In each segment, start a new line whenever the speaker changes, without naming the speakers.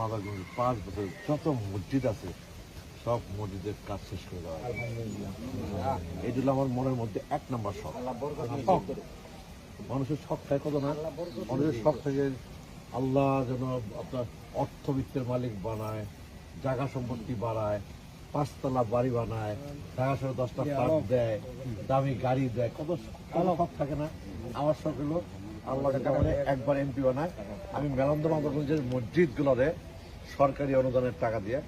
মাদারগঞ্জ পাঁচ বছর যত মসজিদ আছে, সব মসজিদের কাজ শেষ করে দেওয়া জন্য আমার মনের মধ্যে এক নম্বর শখ। মানুষের শখ থাকে কত না? মানুষের শখ থেকে আল্লাহ যেন আপনার অর্থবিত্তের মালিক বানায়, জায়গা সম্পত্তি বাড়ায়, পাঁচতলা বাড়ি বানায়, ঢাকা শহরে দশটা ফ্ল্যাট দেয়, দামি গাড়ি দেয়, কত কত শখ থাকে না? আমার শখ হলো একবার এমপি বানায়। আমি মেলন্দ মাদারগঞ্জের মসজিদগুলোরে সরকারি অনুদানের টাকা দিয়ে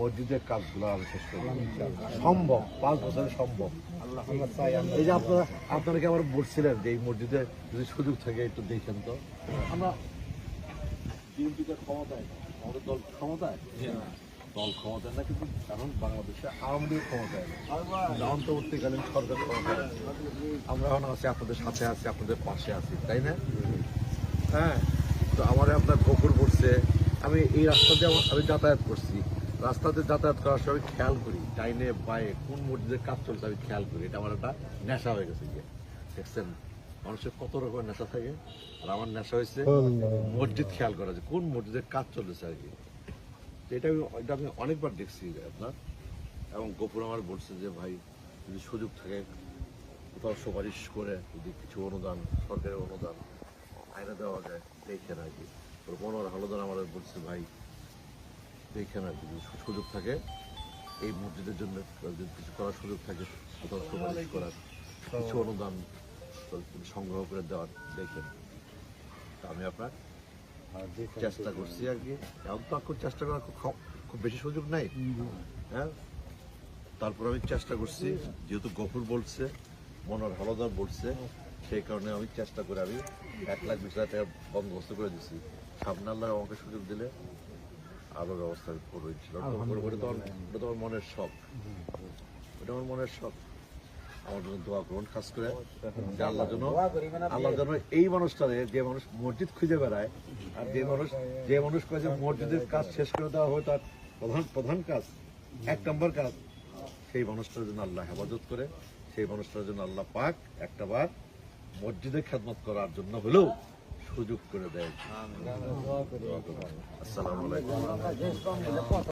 মসজিদের কাজগুলো আমি শেষ করব সম্ভব, পাঁচ বছরে সম্ভব। এই যে আপনারা আপনারা কি আমার বলছিলেন যে এই মসজিদে যদি সুযোগ থাকে একটু দেখেন তো? আমরা ক্ষমতায়, আমাদের দল ক্ষমতায়? দল ক্ষমতায় না কিন্তু কারণ বাংলাদেশে আওয়ামী লীগ ক্ষমতায় অন্তর্বর্তীকালীন সরকার ক্ষমতায় আমরা এখন আছি আপনাদের সাথে আছি আপনাদের পাশে আছি তাই না? হ্যাঁ তো আমার আপনার পুকুর পড়ছে। আমি এই রাস্তা দিয়ে আমি যাতায়াত করছি। রাস্তাতে যাতায়াত করার সময় খেয়াল করি ডাইনে বায়ে কোন মসজিদের কাজ চলছে আমি খেয়াল করি। এটা আমার একটা নেশা হয়ে গেছে গিয়ে। দেখছেন মানুষের কত রকমের নেশা থাকে। আর আমার নেশা হয়েছে মসজিদ খেয়াল করা যে কোন মসজিদের কাজ চলতেছে আর কি। এটা আমি এটা আমি অনেকবার দেখছি আপনার, এবং গোপুর আমার বলছে যে, ভাই, যদি সুযোগ থাকে, কোথাও সুপারিশ করে যদি কিছু অনুদান সরকারের অনুদান আইনে দেওয়া যায় দেখেন আর কি। মনোর হলদার আমাদের বলছে, ভাই দেখেন আর কি, যদি সুযোগ থাকে, এই মসজিদের জন্য যদি কিছু করার সুযোগ থাকে, কোথাও সুপারিশ করার, কিছু অনুদান, সংগ্রহ করে দেওয়ার দেখেন আমি আপনার চেষ্টা করছি আর কি। এখন তো এখন চেষ্টা করার খুব বেশি সুযোগ নাই। হ্যাঁ? তারপর আমি চেষ্টা করছি যেহেতু গফুর বলছে মনোর হলদার বলছে সেই কারণে আমি চেষ্টা করে আমি এক লাখ বিশ হাজার টাকা বন্দোবস্ত করে দিচ্ছি সামনে আল্লাহ আমাকে সুযোগ দিলে আরও ব্যবস্থা করব ওটা তো আমার মনের শখ। ওটা আমার মনের শখ। আমার জন্য দোয়া করুন খাস করে। যে আল্লাহ যেন আল্লাহ যেন এই মানুষটারে যে মানুষ মসজিদ খুঁজে বেড়ায় আর যে মানুষ যে মানুষ মসজিদের কাজ শেষ করে দেওয়া হয় তার প্রধান প্রধান কাজ এক নম্বর কাজ সেই মানুষটার জন্য আল্লাহ হেফাজত করে সেই মানুষটার জন্য আল্লাহ পাক একটা বার মসজিদে খেদমত করার জন্য হলেও সুযোগ করে দেয়। আসসালামু আলাইকুম।